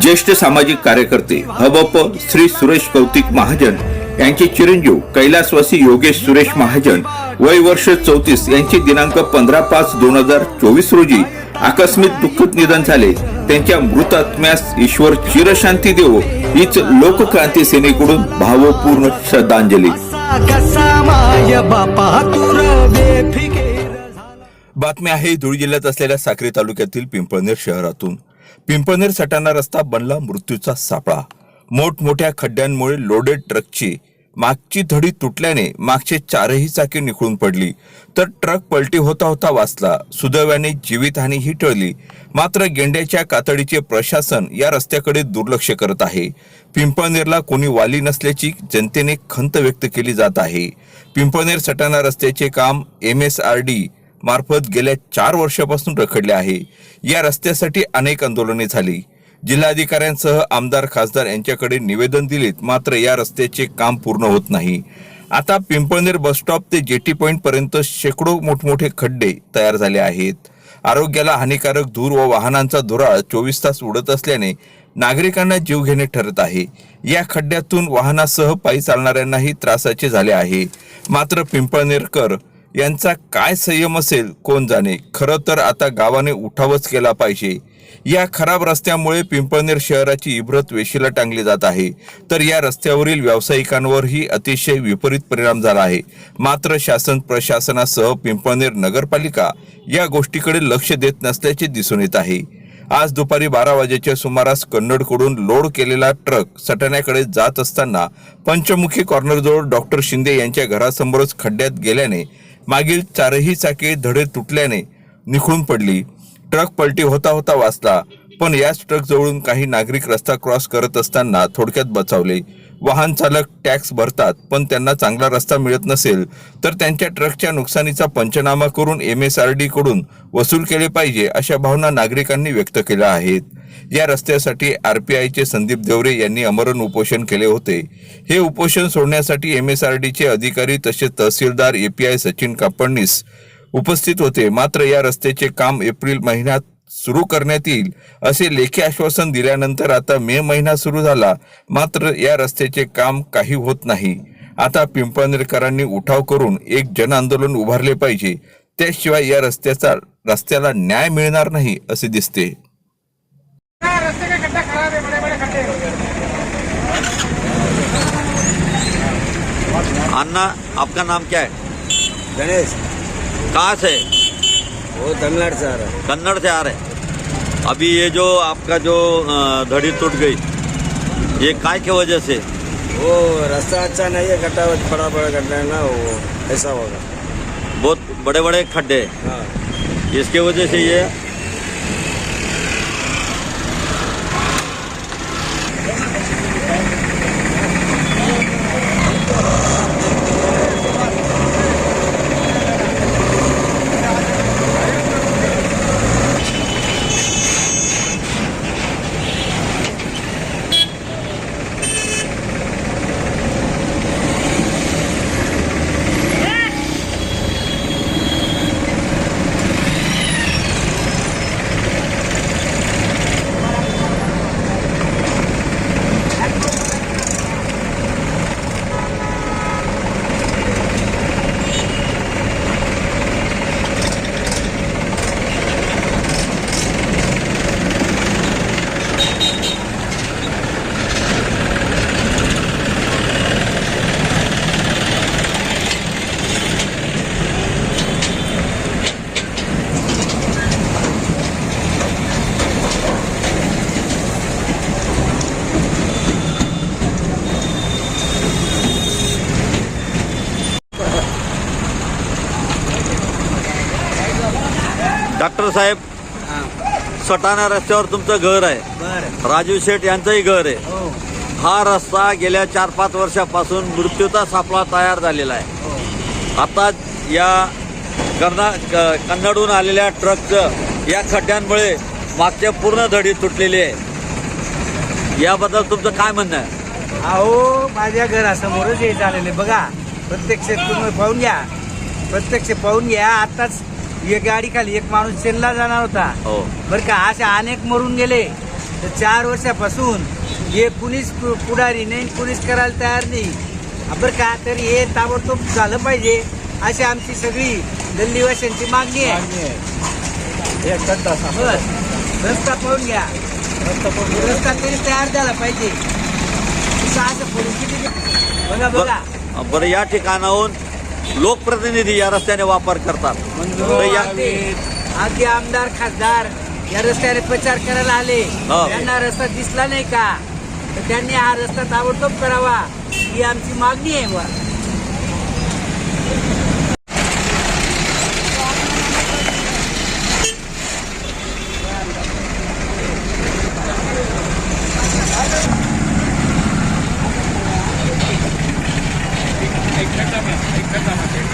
ज्येष्ठ सामाजिक कार्यकर्ते हबप श्री सुरेश कौतिक महाजन यांचे चिरंजीव कैलासवासी योगेश सुरेश महाजन वय वर्ष चौतीस यांचे दिनांक पंधरा पाच दोन हजार चोवीस रोजी आकस्मिक दुःखद निधन झाले. त्यांच्या मृत आत्म्यास ईश्वर चिरशांती देवो हीच लोकक्रांती सेनेकडून भावपूर्ण श्रद्धांजली. बातमी आहे धुळे जिल्ह्यात असलेल्या साक्री तालुक्यातील पिंपळनेर शहरातून. पिंपळनेर सटाणा रस्ता बनला मृत्यूचा सापळा. मोठमोठ्या खड्ड्यांमुळे लोडेड ट्रकची मागची धडी तुटल्याने मागचे चारही चाके निखळून पडली. तर ट्रक पलटी होता होता वाचला. सुदैवाने जीवितहानी ही टळली. मात्र गेंड्याच्या कातडीचे प्रशासन या रस्त्याकडे दुर्लक्ष करत आहे. पिंपळनेरला कोणी वाली नसल्याची जनतेने खंत व्यक्त केली जात आहे. पिंपळनेर सटाणा रस्त्याचे काम एम एस आर डी मार्फत गेल्या चार वर्षापासून रखडले आहे. या रस्त्यासाठी अनेक आंदोलने झाली. जिल्हाधिकाऱ्यांसह आमदार खासदार यांच्याकडे निवेदन दिलेत मात्र या रस्त्याचे काम पूर्ण होत नाही. आता पिंपळनेर बसस्टॉप ते जेटी पॉईंट पर्यंत शेकडो मोठमोठे खड्डे तयार झाले आहेत. आरोग्याला हानिकारक धूर व वाहनांचा धुराळ चोवीस तास उडत असल्याने नागरिकांना जीव घेणे ठरत आहे. या खड्ड्यातून वाहनासह पायी चालणाऱ्यांनाही त्रासाचे झाले आहे. मात्र पिंपळनेरकर यांचा काय संयम असेल कोण जाणे? खरं तर आता गावाने उठावच केला पाहिजे. या खराब रस्त्यामुळे पिंपळनेर शहराची इब्रत वेशीला टांगली जात आहे. तर या रस्त्यावरील व्यावसायिकांवरही अतिशय विपरीत परिणाम झाला आहे. मात्र शासन प्रशासनासह पिंपळनेर नगरपालिका या गोष्टीकडे लक्ष देत नसल्याचे दिसून येत आहे. आज दुपारी बारा वाजेच्या सुमारास कन्नडकडून लोड केलेला ट्रक सटाण्याकडे जात असताना पंचमुखी कॉर्नरजवळ डॉक्टर शिंदे यांच्या घरासमोरच खड्ड्यात गेल्याने मागील चारही चाके धडे तुटल्याने निखळून पडली. ट्रक पलटी होता होता वाचला पण याच ट्रक जवळून काही नागरिक रस्ता क्रॉस करत असताना थोडक्यात बचावले. वाहन चालक टॅक्स भरतात पण त्यांना चांगला रस्ता मिळत नसेल तर त्यांच्या ट्रकच्या नुकसानीचा पंचनामा करून एम एस आर डी कडून वसूल केले पाहिजे अशा भावना नागरिकांनी व्यक्त केल्या आहेत. या रस्त्यासाठी आरपीआयचे संदीप देवरे यांनी अमरण उपोषण केले होते. हे उपोषण सोडण्यासाठी एम एस आर डीचे अधिकारी तसेच तहसीलदार एपीआय सचिन कापडणीस उपस्थित होते. मात्र या रस्त्याचे काम एप्रिल महिन्यात सुरू करण्यात येईल असे लेखी आश्वासन दिल्यानंतर आता मे महिना सुरू झाला. मात्र या रस्त्याचे काम काही होत नाही. आता पिंपळनेरकरांनी उठाव करून एक जन आंदोलन उभारले पाहिजे. त्याशिवाय या रस्त्याचा रस्त्याला न्याय मिळणार नाही असे दिसते. अन्ना आपका नाम क्या है? गणेश। कहाँ से? वो कन्नड़ से आ रहा है। कन्नड़ से आ रहे हैं। अभी ये जो आपका जो धड़ी टूट गई ये काय के वजह से? वो रास्ता अच्छा नहीं है गड्ढा बड़ा बड़ा गड्ढा है ना वो ऐसा होगा। बहुत बड़े बड़े खड्डे। हाँ। इसके वजह से ये डॉक्टर साहेब सटाणा रस्त्यावर तुमचं घर आहे. राजू शेठ यांचंही घर आहे. हो. हा रस्ता गेल्या चार पाच वर्षापासून मृत्यूचा सापळा तयार झालेला आहे. आता या कर्ना क- कन्नडहून आलेल्या ट्रकचं या खड्ड्यांमुळे मागच्या पूर्ण धडी तुटलेली आहे. याबद्दल तुमचं काय म्हणणं आहे? अहो माझ्या घरासमोरच हे झालेले बघा प्रत्यक्ष तुम्ही पाहून घ्या. प्रत्यक्ष पाहून घ्या. आताच एक गाडी खाली एक माणूस शेणला जाणार होता. हो. बरं का असे अनेक मरून गेले. तर चार वर्षापासून हे कुणीच पुढारी नाही कुणीच करायला तयार नाही. बरं का तर हे ताबडतोब झालं पाहिजे अशी आमची सगळी गल्लीवाशांची मागणी आहे. बस. रस्ता पाहून घ्या. रस्ता तरी तयार झाला पाहिजे. असं परिस्थिती बघा बघा. बरं या ठिकाणाहून लोकप्रतिनिधी या रस्त्याने वापर करतात तर या आधी आमदार खासदार या रस्त्याने प्रचार करायला आले हा. त्यांना रस्ता दिसला नाही का तर त्यांनी हा रस्ता ताबडतोब करावा ही आमची मागणी आहे बुवा.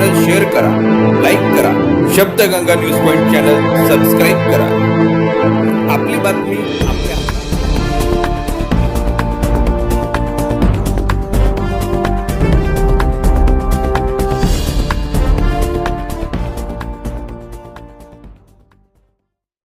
चॅनल शेअर करा लाईक करा. Shabdganga news point channel subscribe करा. आपली बातमी